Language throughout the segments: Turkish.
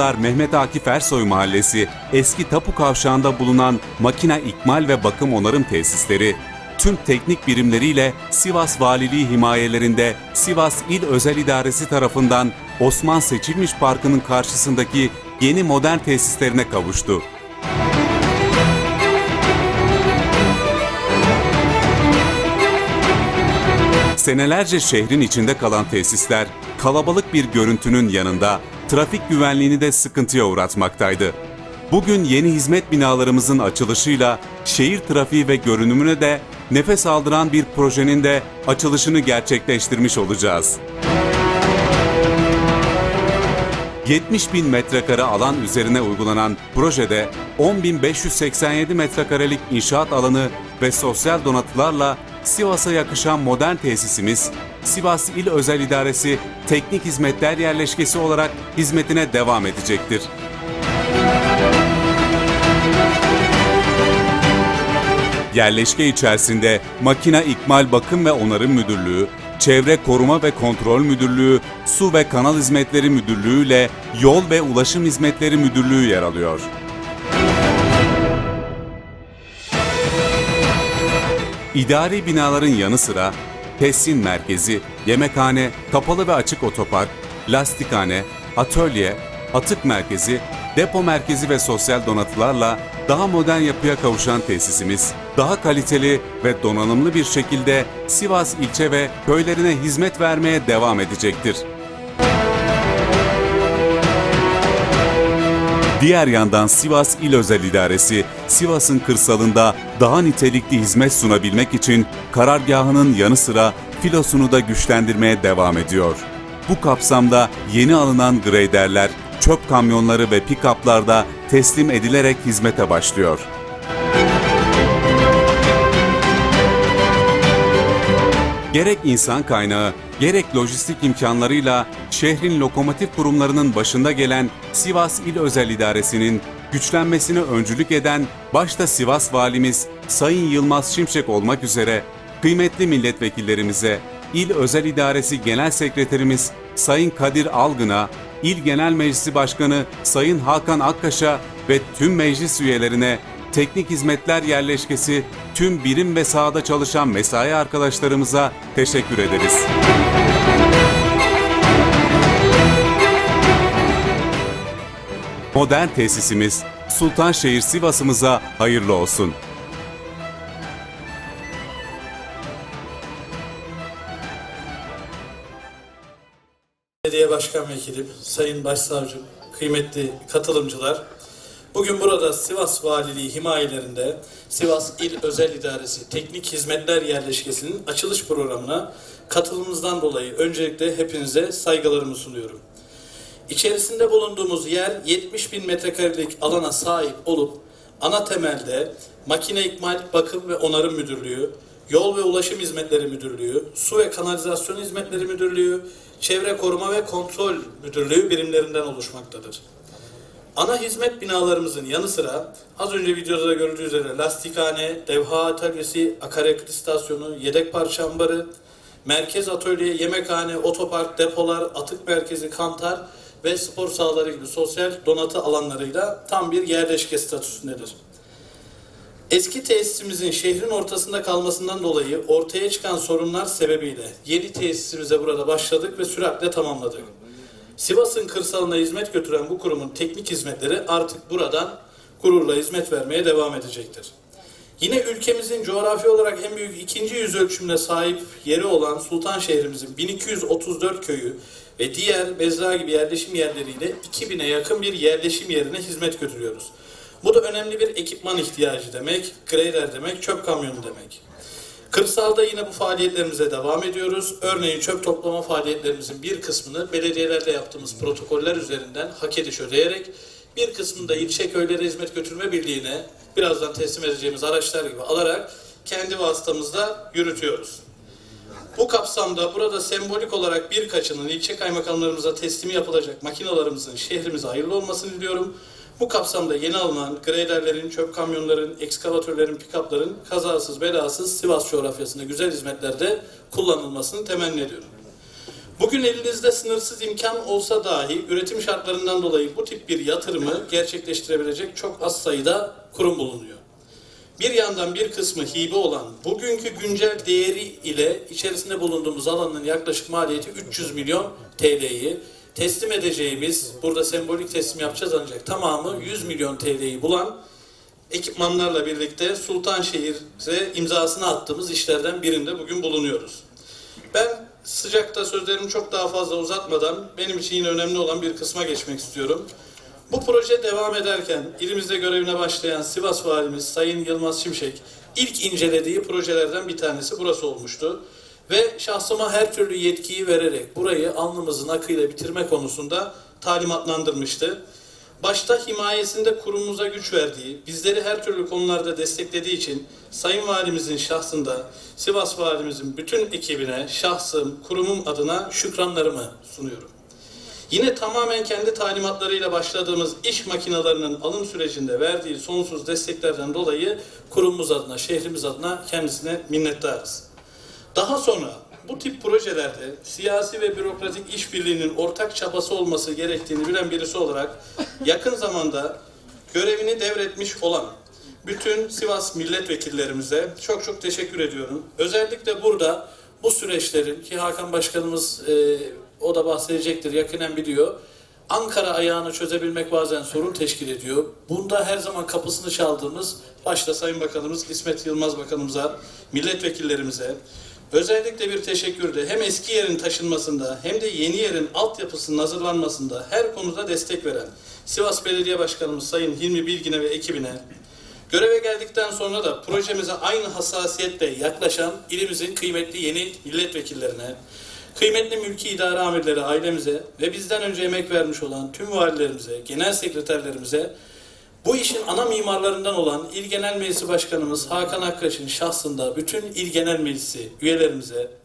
Yıllar Mehmet Akif Ersoy Mahallesi eski tapu kavşağında bulunan makina ikmal ve bakım onarım tesisleri tüm teknik birimleriyle Sivas Valiliği himayelerinde Sivas İl Özel İdaresi tarafından Osman Seçilmiş Parkı'nın karşısındaki yeni modern tesislerine kavuştu. Senelerce şehrin içinde kalan tesisler kalabalık bir görüntünün yanında trafik güvenliğini de sıkıntıya uğratmaktaydı. Bugün yeni hizmet binalarımızın açılışıyla şehir trafiği ve görünümüne de nefes aldıran bir projenin de açılışını gerçekleştirmiş olacağız. 70 bin metrekare alan üzerine uygulanan projede 10.587 metrekarelik inşaat alanı ve sosyal donatılarla Sivas'a yakışan modern tesisimiz, Sivas İl Özel İdaresi Teknik Hizmetler Yerleşkesi olarak hizmetine devam edecektir. Yerleşke içerisinde Makina İkmal Bakım ve Onarım Müdürlüğü, Çevre Koruma ve Kontrol Müdürlüğü, Su ve Kanal Hizmetleri Müdürlüğü ile Yol ve Ulaşım Hizmetleri Müdürlüğü yer alıyor. İdari binaların yanı sıra tessin merkezi, yemekhane, kapalı ve açık otopark, lastikhane, atölye, atık merkezi, depo merkezi ve sosyal donatılarla daha modern yapıya kavuşan tesisimiz, daha kaliteli ve donanımlı bir şekilde Sivas ilçe ve köylerine hizmet vermeye devam edecektir. Diğer yandan Sivas İl Özel İdaresi, Sivas'ın kırsalında daha nitelikli hizmet sunabilmek için karargahının yanı sıra filosunu da güçlendirmeye devam ediyor. Bu kapsamda yeni alınan greyderler, çöp kamyonları ve pick-up'lar da teslim edilerek hizmete başlıyor. Gerek insan kaynağı, gerek lojistik imkanlarıyla şehrin lokomotif kurumlarının başında gelen Sivas İl Özel İdaresi'nin güçlenmesine öncülük eden başta Sivas Valimiz Sayın Yılmaz Şimşek olmak üzere kıymetli milletvekillerimize, İl Özel İdaresi Genel Sekreterimiz Sayın Kadir Algın'a, İl Genel Meclisi Başkanı Sayın Hakan Akkaş'a ve tüm meclis üyelerine Teknik Hizmetler Yerleşkesi tüm birim ve sahada çalışan mesai arkadaşlarımıza teşekkür ederiz. Modern tesisimiz Sultanşehir Sivas'ımıza hayırlı olsun. Belediye Başkan Vekilim, Sayın Başsavcım, kıymetli katılımcılar, bugün burada Sivas Valiliği himayelerinde Sivas İl Özel İdaresi Teknik Hizmetler Yerleşkesi'nin açılış programına katılımınızdan dolayı öncelikle hepinize saygılarımı sunuyorum. İçerisinde bulunduğumuz yer 70 bin metrekarelik alana sahip olup ana temelde Makine İkmal Bakım ve Onarım Müdürlüğü, Yol ve Ulaşım Hizmetleri Müdürlüğü, Su ve Kanalizasyon Hizmetleri Müdürlüğü, Çevre Koruma ve Kontrol Müdürlüğü birimlerinden oluşmaktadır. Ana hizmet binalarımızın yanı sıra az önce videoda da görüldüğü üzere lastikhane, devha atölyesi, akaryakıt istasyonu, yedek parça ambarı, merkez atölye, yemekhane, otopark, depolar, atık merkezi, kantar ve spor sahaları gibi sosyal donatı alanlarıyla tam bir yerleşke statüsündedir. Eski tesisimizin şehrin ortasında kalmasından dolayı ortaya çıkan sorunlar sebebiyle yeni tesisimize burada başladık ve süratle tamamladık. Sivas'ın kırsalına hizmet götüren bu kurumun teknik hizmetleri artık buradan gururla hizmet vermeye devam edecektir. Yine ülkemizin coğrafi olarak en büyük ikinci yüz ölçümüne sahip yeri olan Sultan şehrimizin 1234 köyü ve diğer mezra gibi yerleşim yerleriyle 2000'e yakın bir yerleşim yerine hizmet götürüyoruz. Bu da önemli bir ekipman ihtiyacı demek, grader demek, çöp kamyonu demek. Kırsalda yine bu faaliyetlerimize devam ediyoruz. Örneğin çöp toplama faaliyetlerimizin bir kısmını belediyelerle yaptığımız protokoller üzerinden hak ediş ödeyerek bir kısmını da ilçe köylere hizmet götürme birliğine birazdan teslim edeceğimiz araçlar gibi alarak kendi vasıtamızda yürütüyoruz. Bu kapsamda burada sembolik olarak birkaçının ilçe kaymakamlarımıza teslimi yapılacak makinalarımızın şehrimize hayırlı olmasını diliyorum. Bu kapsamda yeni alınan graderlerin, çöp kamyonların, ekskavatörlerin, pikapların kazasız belasız Sivas coğrafyasında güzel hizmetlerde kullanılmasını temenni ediyorum. Bugün elinizde sınırsız imkan olsa dahi üretim şartlarından dolayı bu tip bir yatırımı gerçekleştirebilecek çok az sayıda kurum bulunuyor. Bir yandan bir kısmı hibe olan bugünkü güncel değeri ile içerisinde bulunduğumuz alanın yaklaşık maliyeti 300 milyon TL'yi teslim edeceğimiz, burada sembolik teslim yapacağız ancak tamamı 100 milyon TL'yi bulan ekipmanlarla birlikte Sultanşehir'e imzasını attığımız işlerden birinde bugün bulunuyoruz. Ben sıcakta sözlerimi çok daha fazla uzatmadan benim için yine önemli olan bir kısma geçmek istiyorum. Bu proje devam ederken ilimizde görevine başlayan Sivas Valimiz Sayın Yılmaz Şimşek ilk incelediği projelerden bir tanesi burası olmuştu. Ve şahsıma her türlü yetkiyi vererek burayı alnımızın akıyla bitirme konusunda talimatlandırmıştı. Başta himayesinde kurumumuza güç verdiği, bizleri her türlü konularda desteklediği için Sayın Valimizin şahsında Sivas Valimizin bütün ekibine, şahsım, kurumum adına şükranlarımı sunuyorum. Yine tamamen kendi talimatlarıyla başladığımız iş makinelerinin alım sürecinde verdiği sonsuz desteklerden dolayı kurumumuz adına, şehrimiz adına kendisine minnettarız. Daha sonra bu tip projelerde siyasi ve bürokratik işbirliğinin ortak çabası olması gerektiğini bilen birisi olarak yakın zamanda görevini devretmiş olan bütün Sivas milletvekillerimize çok çok teşekkür ediyorum. Özellikle burada bu süreçlerin ki Hakan Başkanımız e, o da bahsedecektir yakinen biliyor. Ankara ayağını çözebilmek bazen sorun teşkil ediyor. Bunda her zaman kapısını çaldığımız başta Sayın Bakanımız İsmet Yılmaz Bakanımıza, milletvekillerimize özellikle bir teşekkür de hem eski yerin taşınmasında hem de yeni yerin altyapısının hazırlanmasında her konuda destek veren Sivas Belediye Başkanımız Sayın Hilmi Bilgin'e ve ekibine Göreve geldikten sonra da projemize aynı hassasiyetle yaklaşan ilimizin kıymetli yeni milletvekillerine, kıymetli mülki idare amirleri ailemize ve bizden önce emek vermiş olan tüm valilerimize, genel sekreterlerimize, bu işin ana mimarlarından olan İl Genel Meclisi Başkanımız Hakan Akkaş'ın şahsında bütün İl Genel Meclisi üyelerimize,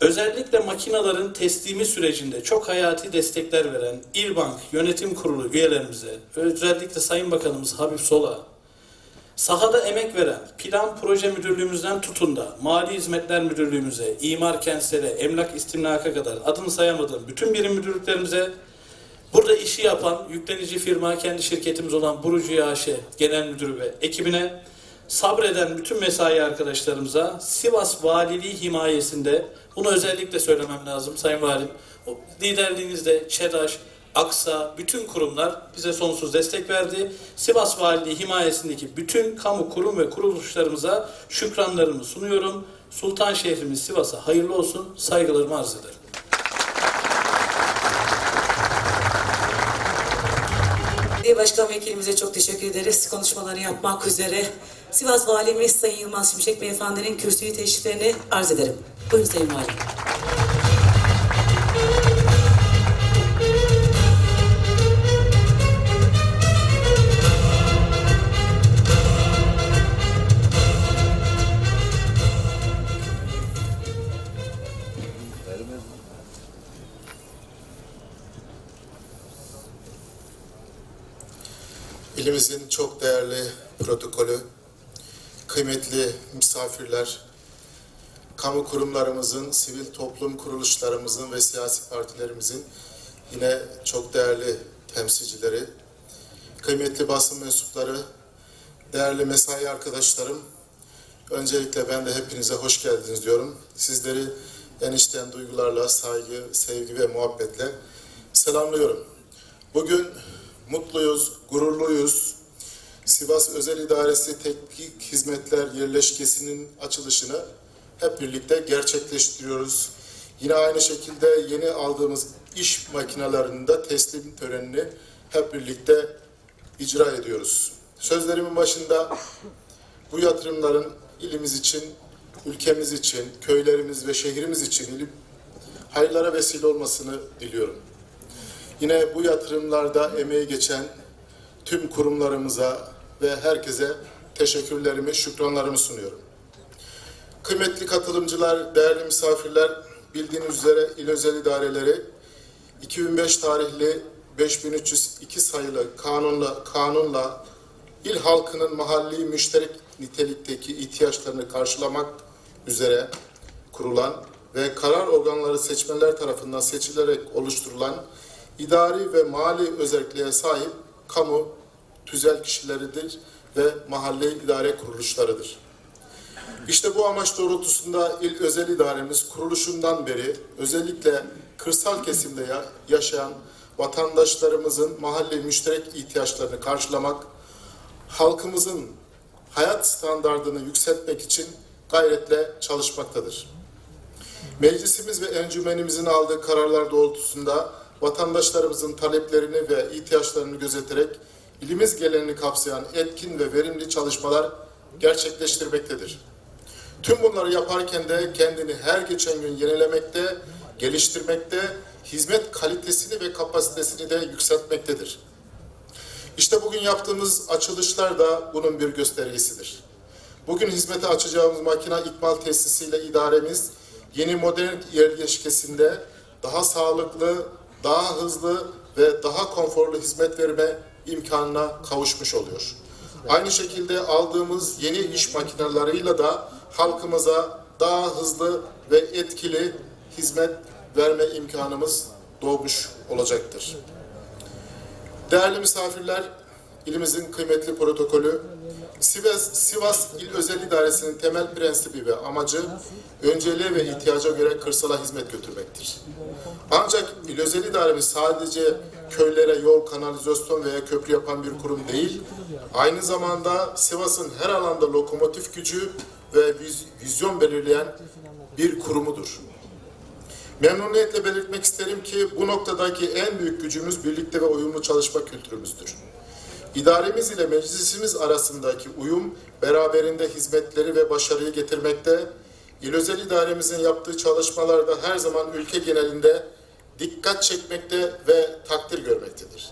Özellikle makinaların teslimi sürecinde çok hayati destekler veren İlbank Yönetim Kurulu üyelerimize, özellikle Sayın Bakanımız Habib Sola, sahada emek veren Plan Proje Müdürlüğümüzden tutun da Mali Hizmetler Müdürlüğümüze, İmar Kentlere, Emlak İstimlaka kadar adını sayamadığım bütün birim müdürlüklerimize, burada işi yapan yüklenici firma kendi şirketimiz olan Burucu Yaş Genel Müdürü ve ekibine, sabreden bütün mesai arkadaşlarımıza Sivas Valiliği himayesinde bunu özellikle söylemem lazım Sayın Valim. Liderliğinizde ÇEDAŞ, Aksa, bütün kurumlar bize sonsuz destek verdi. Sivas Valiliği himayesindeki bütün kamu kurum ve kuruluşlarımıza şükranlarımı sunuyorum. Sultan şehrimiz Sivas'a hayırlı olsun. Saygılarımı arz ederim. Belediye Başkan Vekilimize çok teşekkür ederiz. Konuşmalarını yapmak üzere Sivas Valimiz Sayın Yılmaz Şimşek Beyefendinin kürsüyü teşriflerini arz ederim. Buyurun Sayın Valim. Protokolü, kıymetli misafirler, kamu kurumlarımızın, sivil toplum kuruluşlarımızın ve siyasi partilerimizin yine çok değerli temsilcileri, kıymetli basın mensupları, değerli mesai arkadaşlarım, öncelikle ben de hepinize hoş geldiniz diyorum. Sizleri en içten duygularla, saygı, sevgi ve muhabbetle selamlıyorum. Bugün mutluyuz, gururluyuz. Sivas Özel İdaresi Teknik Hizmetler Yerleşkesi'nin açılışını hep birlikte gerçekleştiriyoruz. Yine aynı şekilde yeni aldığımız iş makinelerinin de teslim törenini hep birlikte icra ediyoruz. Sözlerimin başında bu yatırımların ilimiz için, ülkemiz için, köylerimiz ve şehrimiz için ilim hayırlara vesile olmasını diliyorum. Yine bu yatırımlarda emeği geçen tüm kurumlarımıza ve herkese teşekkürlerimi, şükranlarımı sunuyorum. Kıymetli katılımcılar, değerli misafirler, bildiğiniz üzere il özel idareleri 2005 tarihli 5302 sayılı kanunla kanunla il halkının mahalli müşterek nitelikteki ihtiyaçlarını karşılamak üzere kurulan ve karar organları seçmenler tarafından seçilerek oluşturulan idari ve mali özelliğe sahip kamu tüzel kişileridir ve mahalle idare kuruluşlarıdır. İşte bu amaç doğrultusunda İl Özel İdaremiz kuruluşundan beri özellikle kırsal kesimde ya- yaşayan vatandaşlarımızın mahalle müşterek ihtiyaçlarını karşılamak, halkımızın hayat standartını yükseltmek için gayretle çalışmaktadır. Meclisimiz ve encümenimizin aldığı kararlar doğrultusunda vatandaşlarımızın taleplerini ve ihtiyaçlarını gözeterek ilimiz gelenini kapsayan etkin ve verimli çalışmalar gerçekleştirmektedir. Tüm bunları yaparken de kendini her geçen gün yenilemekte, geliştirmekte, hizmet kalitesini ve kapasitesini de yükseltmektedir. İşte bugün yaptığımız açılışlar da bunun bir göstergesidir. Bugün hizmete açacağımız makina ikmal tesisiyle idaremiz yeni modern yerleşkesinde daha sağlıklı, daha hızlı ve daha konforlu hizmet verme imkanına kavuşmuş oluyor. Aynı şekilde aldığımız yeni iş makineleriyle da halkımıza daha hızlı ve etkili hizmet verme imkanımız doğmuş olacaktır. Değerli misafirler, ilimizin kıymetli protokolü, Sivas, Sivas İl Özel İdaresi'nin temel prensibi ve amacı önceliğe ve ihtiyaca göre kırsala hizmet götürmektir. Ancak İl Özel İdaremiz sadece köylere yol, kanalizasyon veya köprü yapan bir kurum değil, aynı zamanda Sivas'ın her alanda lokomotif gücü ve viz- vizyon belirleyen bir kurumudur. Memnuniyetle belirtmek isterim ki bu noktadaki en büyük gücümüz birlikte ve uyumlu çalışma kültürümüzdür. İdaremiz ile meclisimiz arasındaki uyum beraberinde hizmetleri ve başarıyı getirmekte, İl Özel İdaremizin yaptığı çalışmalarda her zaman ülke genelinde dikkat çekmekte ve takdir görmektedir.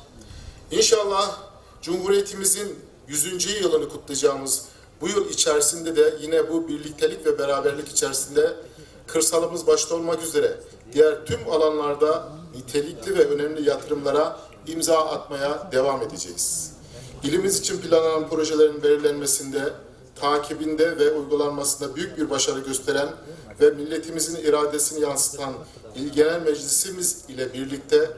İnşallah Cumhuriyetimizin 100. yılını kutlayacağımız bu yıl içerisinde de yine bu birliktelik ve beraberlik içerisinde kırsalımız başta olmak üzere diğer tüm alanlarda nitelikli ve önemli yatırımlara imza atmaya devam edeceğiz. İlimiz için planlanan projelerin belirlenmesinde, takibinde ve uygulanmasında büyük bir başarı gösteren ve milletimizin iradesini yansıtan İl Genel Meclisimiz ile birlikte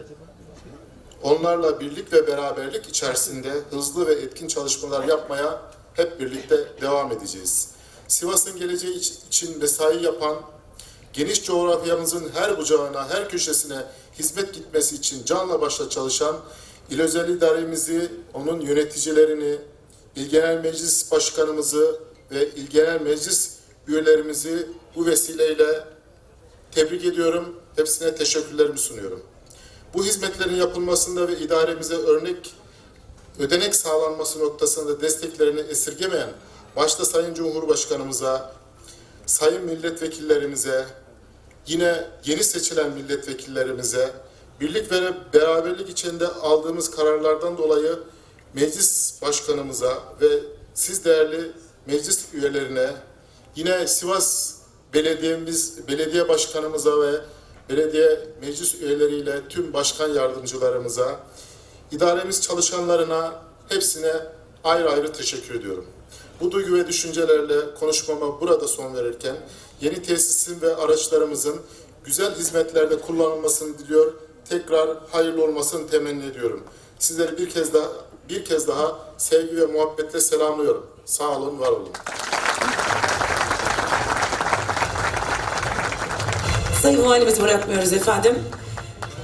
Onlarla birlik ve beraberlik içerisinde hızlı ve etkin çalışmalar yapmaya hep birlikte devam edeceğiz. Sivas'ın geleceği iç- için mesai yapan, geniş coğrafyamızın her bucağına, her köşesine hizmet gitmesi için canla başla çalışan İl Özel İdaremizi, onun yöneticilerini, İl Genel Meclis Başkanımızı ve İl Genel Meclis üyelerimizi bu vesileyle tebrik ediyorum. Hepsine teşekkürlerimi sunuyorum. Bu hizmetlerin yapılmasında ve idaremize örnek ödenek sağlanması noktasında desteklerini esirgemeyen başta Sayın Cumhurbaşkanımıza, sayın milletvekillerimize, yine yeni seçilen milletvekillerimize, birlik ve beraberlik içinde aldığımız kararlardan dolayı meclis başkanımıza ve siz değerli meclis üyelerine, yine Sivas belediyemiz, belediye başkanımıza ve belediye meclis üyeleriyle tüm başkan yardımcılarımıza, idaremiz çalışanlarına hepsine ayrı ayrı teşekkür ediyorum. Bu duygu ve düşüncelerle konuşmama burada son verirken yeni tesisin ve araçlarımızın güzel hizmetlerde kullanılmasını diliyor. Tekrar hayırlı olmasını temenni ediyorum. Sizleri bir kez daha bir kez daha sevgi ve muhabbetle selamlıyorum. Sağ olun, var olun. Sayın Valimizi bırakmıyoruz efendim.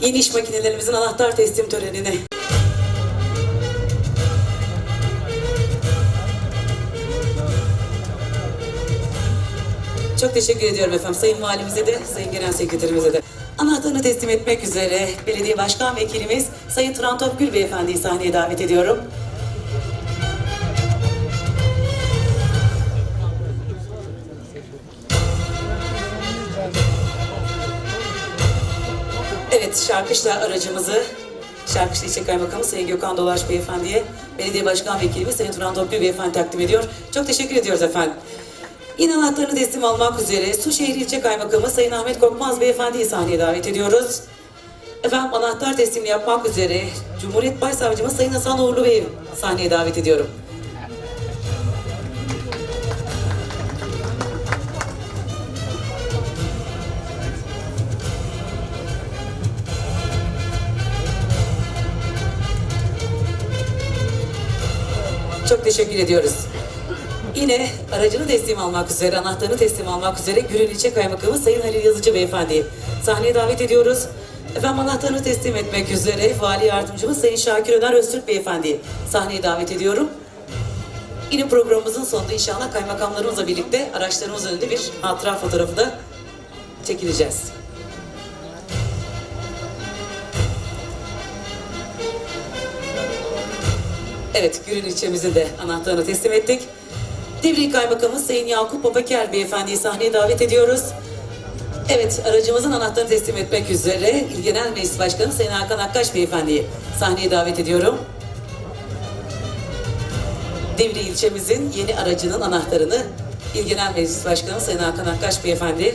Yeni iş makinelerimizin anahtar teslim törenine. Çok teşekkür ediyorum efendim. Sayın Valimize de, Sayın Genel Sekreterimize de. Anahtarını teslim etmek üzere Belediye Başkan Vekilimiz Sayın Turan Topgül Beyefendi'yi sahneye davet ediyorum. Evet, Şarkışla aracımızı Şarkışla İlçe Kaymakamı Sayın Gökhan Dolaş Beyefendi'ye Belediye Başkan Vekilimiz Sayın Turan Topgül Beyefendi takdim ediyor. Çok teşekkür ediyoruz efendim. İn anahtarını teslim almak üzere Suşehir İlçe Kaymakamı Sayın Ahmet Korkmaz Beyefendi'yi sahneye davet ediyoruz. Efendim anahtar teslim yapmak üzere Cumhuriyet Başsavcımız Sayın Hasan Uğurlu Bey'i sahneye davet ediyorum. Çok teşekkür ediyoruz. Yine aracını teslim almak üzere, anahtarını teslim almak üzere Gürün İlçe Kaymakamı Sayın Halil Yazıcı Beyefendi'yi sahneye davet ediyoruz. Efendim anahtarını teslim etmek üzere Vali Yardımcımız Sayın Şakir Öner Öztürk Beyefendi'yi sahneye davet ediyorum. Yine programımızın sonunda inşallah kaymakamlarımızla birlikte araçlarımız önünde bir hatıra fotoğrafı da çekileceğiz. Evet, Gürün ilçemizin de anahtarını teslim ettik. Divriği Kaymakamı Sayın Yakup Papaker Beyefendi'yi sahneye davet ediyoruz. Evet, aracımızın anahtarını teslim etmek üzere İl Genel Meclis Başkanı Sayın Hakan Akkaş Beyefendi'yi sahneye davet ediyorum. Divri ilçemizin yeni aracının anahtarını İl Genel Meclis Başkanı Sayın Hakan Akkaş Beyefendi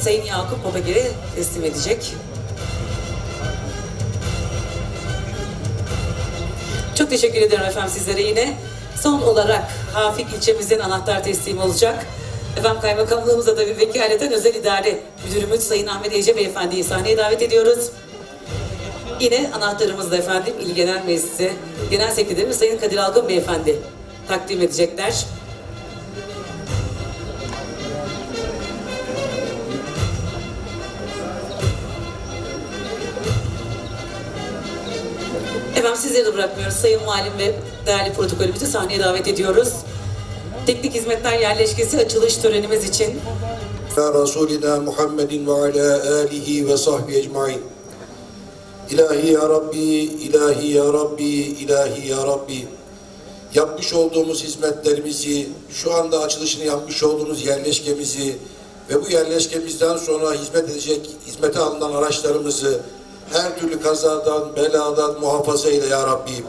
Sayın Yakup Papaker'e teslim edecek. Çok teşekkür ederim efendim sizlere yine. Son olarak Hafik ilçemizin anahtar teslimi olacak. Efendim kaymakamlığımıza da bir vekaleten özel idare müdürümüz Sayın Ahmet Ece Beyefendi'yi sahneye davet ediyoruz. Yine anahtarımız da efendim İl Genel Meclisi Genel Sekreterimiz Sayın Kadir Alkın Beyefendi takdim edecekler. Efendim sizleri de bırakmıyoruz. Sayın Valim ve değerli protokolümüzü sahneye davet ediyoruz. Teknik Hizmetler Yerleşkesi açılış törenimiz için. Resulina Muhammedin ve ala alihi ve sahbihi ecmain. İlahi ya Rabbi, ilahi ya Rabbi, ilahi ya Rabbi. Yapmış olduğumuz hizmetlerimizi, şu anda açılışını yapmış olduğumuz yerleşkemizi ve bu yerleşkemizden sonra hizmet edecek, hizmete alınan araçlarımızı, her türlü kazadan, beladan muhafaza eyle ya Rabbi.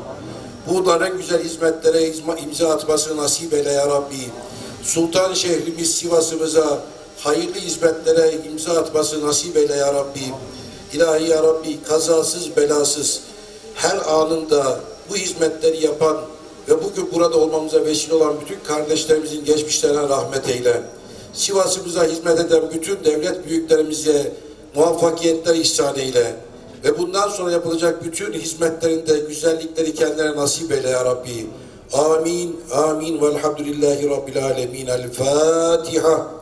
Bunların en güzel hizmetlere imza atmasını nasip eyle ya Rabbi. Sultan şehrimiz Sivas'ımıza hayırlı hizmetlere imza atması nasip eyle ya Rabbi. İlahi ya Rabbi kazasız belasız her anında bu hizmetleri yapan ve bugün burada olmamıza vesile olan bütün kardeşlerimizin geçmişlerine rahmet eyle. Sivas'ımıza hizmet eden bütün devlet büyüklerimize muvaffakiyetler ihsan eyle. Ve bundan sonra yapılacak bütün hizmetlerinde güzellikleri kendilerine nasip eyle ya Rabbi. Amin, amin. Velhamdülillahi Rabbil alemin. El Fatiha.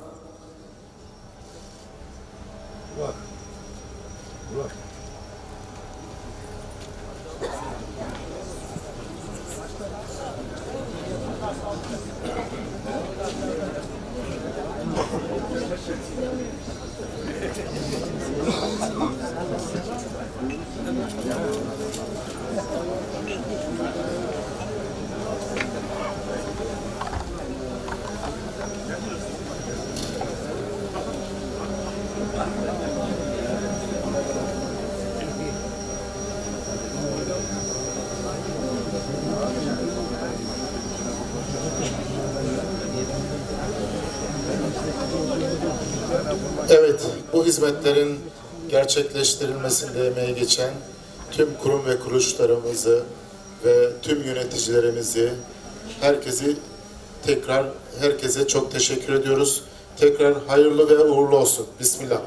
Evet, bu hizmetlerin gerçekleştirilmesinde emeği geçen tüm kurum ve kuruluşlarımızı ve tüm yöneticilerimizi, herkesi tekrar herkese çok teşekkür ediyoruz. Tekrar hayırlı ve uğurlu olsun. Bismillah.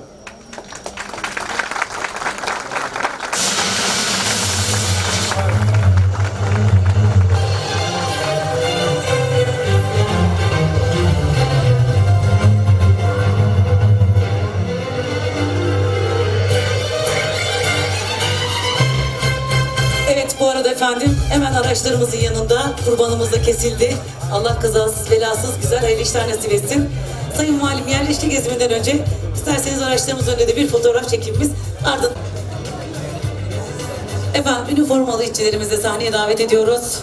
Efendim hemen araçlarımızın yanında kurbanımız da kesildi. Allah kazasız belasız güzel hayırlı işler nasip etsin. Sayın Valim yerleşke geziminden önce isterseniz araçlarımızın önünde de bir fotoğraf çekimimiz ardından Efendim üniformalı işçilerimizi sahneye davet ediyoruz.